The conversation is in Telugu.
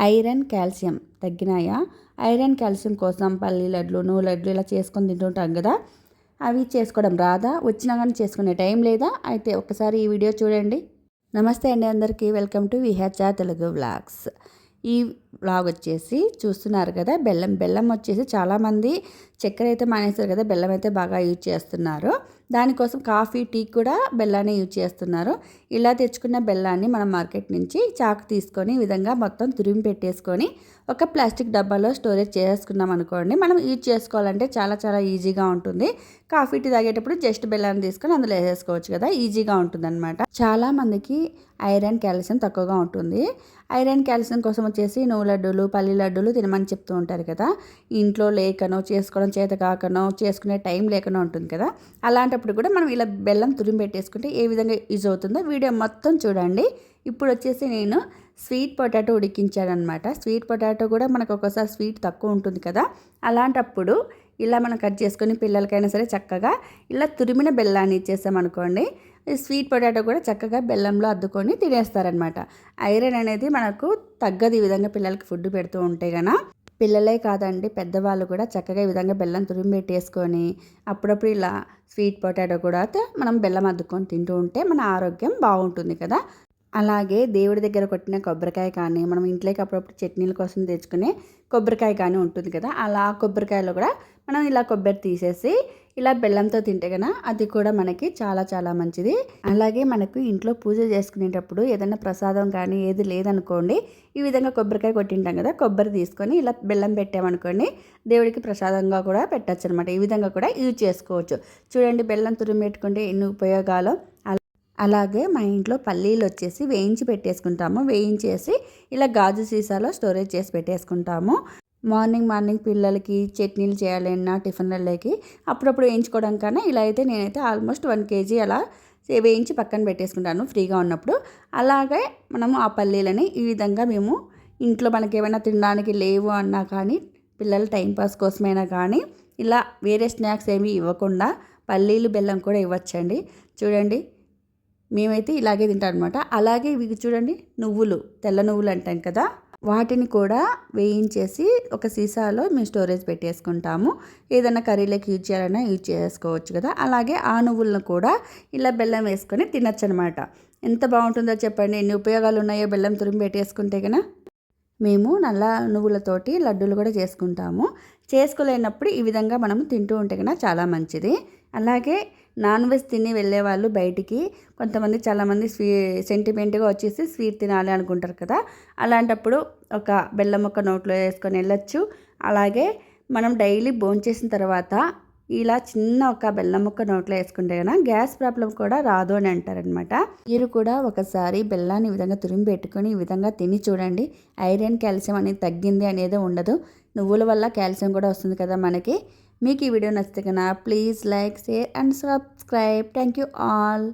ఐరన్ కాల్షియం తగ్గినాయా? ఐరన్ కాల్షియం కోసం పల్లి లడ్లు నువ్వు లడ్లు ఇలా చేసుకొని తింటుంటాం కదా? అవి చేసుకోవడం రాదా? వచ్చినా కానీ చేసుకునే టైం లేదా? అయితే ఒకసారి ఈ వీడియో చూడండి. నమస్తే అండి అందరికీ. Welcome to VHR Telugu vlogs. ఈ వ్లాగ్ వచ్చేసి చూస్తున్నారు కదా బెల్లం. బెల్లం వచ్చేసి చాలామంది చక్కెర అయితే మానేస్తారు కదా బెల్లం అయితే బాగా యూజ్ చేస్తున్నారు. దానికోసం కాఫీ టీ కూడా బెల్లాన్ని యూజ్ చేస్తున్నారు. ఇలా తెచ్చుకున్న బెల్లాన్ని మనం మార్కెట్ నుంచి చాకు తీసుకొని ఈ విధంగా మొత్తం తురిమి పెట్టేసుకొని ఒక ప్లాస్టిక్ డబ్బాలో స్టోరేజ్ చేసుకున్నాం అనుకోండి. మనం యూజ్ చేసుకోవాలంటే చాలా చాలా ఈజీగా ఉంటుంది. కాఫీ టీ తాగేటప్పుడు జస్ట్ బెల్లాన్ని తీసుకొని అందులో వేసేసుకోవచ్చు కదా. ఈజీగా ఉంటుంది అనమాట చాలామందికి ఐరన్ కాల్షియం తక్కువగా ఉంటుంది. ఐరన్ కాల్షియం కోసం వచ్చేసి నువ్వు లడ్డూలు పల్లి లడ్డూలు తినమని చెప్తూ ఉంటారు కదా. ఇంట్లో లేకనో చేసుకోవడం చేత కాకనో చేసుకునే టైం లేకనో ఉంటుంది కదా. అలాంటి అలాంటప్పుడు కూడా మనం ఇలా బెల్లం తురిమి పెట్టేసుకుంటే ఏ విధంగా యూజ్ అవుతుందో వీడియో మొత్తం చూడండి. ఇప్పుడు వచ్చేసి నేను స్వీట్ పొటాటో ఉడికించానమాట స్వీట్ పొటాటో కూడా మనకు ఒక్కోసారి స్వీట్ తక్కువ ఉంటుంది కదా. అలాంటప్పుడు ఇలా మనం కట్ చేసుకొని పిల్లలకైనా సరే చక్కగా ఇలా తురిమిన బెల్లాన్ని ఇచ్చేసామనుకోండి స్వీట్ పొటాటో కూడా చక్కగా బెల్లంలో అద్దుకొని తినేస్తారనమాట ఐరన్ అనేది మనకు తగ్గదు ఈ విధంగా పిల్లలకి ఫుడ్ పెడుతూ ఉంటే గన పిల్లలే కాదండి పెద్దవాళ్ళు కూడా చక్కగా ఈ విధంగా బెల్లం తురిమి పెట్టేసుకొని అప్పుడప్పుడు ఇలా స్వీట్ పొటాటో కూడా మనం బెల్లం అద్దుకొని తింటూ ఉంటే మన ఆరోగ్యం బాగుంటుంది కదా. అలాగే దేవుడి దగ్గర కొట్టిన కొబ్బరికాయ కానీ మనం ఇంట్లోకి అప్పుడప్పుడు చట్నీల కోసం తెచ్చుకునే కొబ్బరికాయ కానీ ఉంటుంది కదా అలా కొబ్బరికాయలో కూడా మనం ఇలా కొబ్బరి తీసేసి ఇలా బెల్లంతో తింటే కన్నా అది కూడా మనకి చాలా చాలా మంచిది. అలాగే మనకు ఇంట్లో పూజ చేసుకునేటప్పుడు ఏదైనా ప్రసాదం కానీ ఏది లేదనుకోండి ఈ విధంగా కొబ్బరికాయ కొట్టింటాం కదా కొబ్బరి తీసుకొని ఇలా బెల్లం పెట్టామనుకోండి దేవుడికి ప్రసాదంగా కూడా పెట్టచ్చు అనమాట ఈ విధంగా కూడా యూజ్ చేసుకోవచ్చు. చూడండి బెల్లం తురిమి పెట్టుకుంటే ఎన్ని ఉపయోగాలు. అలాగే మా ఇంట్లో పల్లీలు వచ్చేసి వేయించి పెట్టేసుకుంటాము. వేయించేసి ఇలా గాజు సీసాలో స్టోరేజ్ చేసి పెట్టేసుకుంటాము. మార్నింగ్ మార్నింగ్ పిల్లలకి చట్నీలు చేయాలన్నా టిఫిన్లలోకి అప్పుడప్పుడు వేయించుకోవడం కన్నా ఇలా అయితే నేనైతే ఆల్మోస్ట్ వన్ కేజీ అలా వేయించి పక్కన పెట్టేసుకుంటాను ఫ్రీగా ఉన్నప్పుడు. అలాగే మనము ఆ పల్లీలని ఈ విధంగా మేము ఇంట్లో మనకి ఏమైనా తినడానికి లేవు అన్నా కానీ పిల్లల టైంపాస్ కోసమైనా కానీ ఇలా వేరే స్నాక్స్ ఏమి ఇవ్వకుండా పల్లీలు బెల్లం కూడా ఇవ్వచ్చండి. చూడండి మేమైతే ఇలాగే తింటాం అనమాట అలాగే ఇవి చూడండి నువ్వులు తెల్ల నువ్వులు అంటాం కదా వాటిని కూడా వేయించేసి ఒక సీసాలో మేము స్టోరేజ్ పెట్టేసుకుంటాము. ఏదైనా కర్రీలోకి యూజ్ చేయాలన్నా యూజ్ చేసుకోవచ్చు కదా. అలాగే ఆ నువ్వులను కూడా ఇలా బెల్లం వేసుకొని తినచ్చు అనమాట ఎంత బాగుంటుందో చెప్పండి. ఎన్ని ఉపయోగాలు ఉన్నాయో బెల్లం తురిమి పెట్టేసుకుంటే కదా. మేము నల్ల నువ్వులతోటి లడ్డూలు కూడా చేసుకుంటాము. చేసుకోలేనప్పుడు ఈ విధంగా మనం తింటూ ఉంటే కన్నా చాలా మంచిది. అలాగే నాన్ వెజ్ తిని వెళ్ళే వాళ్ళు బయటికి కొంతమంది చాలామంది స్వీ సెంటిమెంట్గా వచ్చేసి స్వీట్ తినాలి అనుకుంటారు కదా. అలాంటప్పుడు ఒక బెల్లం ముక్క నోట్లో వేసుకొని వెళ్ళొచ్చు. అలాగే మనం డైలీ భోంచేసిన తర్వాత ఇలా చిన్న ఒక బెల్లం ముక్క నోట్లో వేసుకుంటే కదా గ్యాస్ ప్రాబ్లం కూడా రాదు అని అంటారనమాట మీరు కూడా ఒకసారి బెల్లాన్ని ఈ విధంగా తురిమి పెట్టుకొని ఈ విధంగా తిని చూడండి. ఐరన్ కాల్షియం అనేది తగ్గింది అనేది ఉండదు. నువ్వుల వల్ల కాల్షియం కూడా వస్తుంది కదా మనకి. మీకు ఈ వీడియో నచ్చితే కన్నా please like share and subscribe. Thank you all.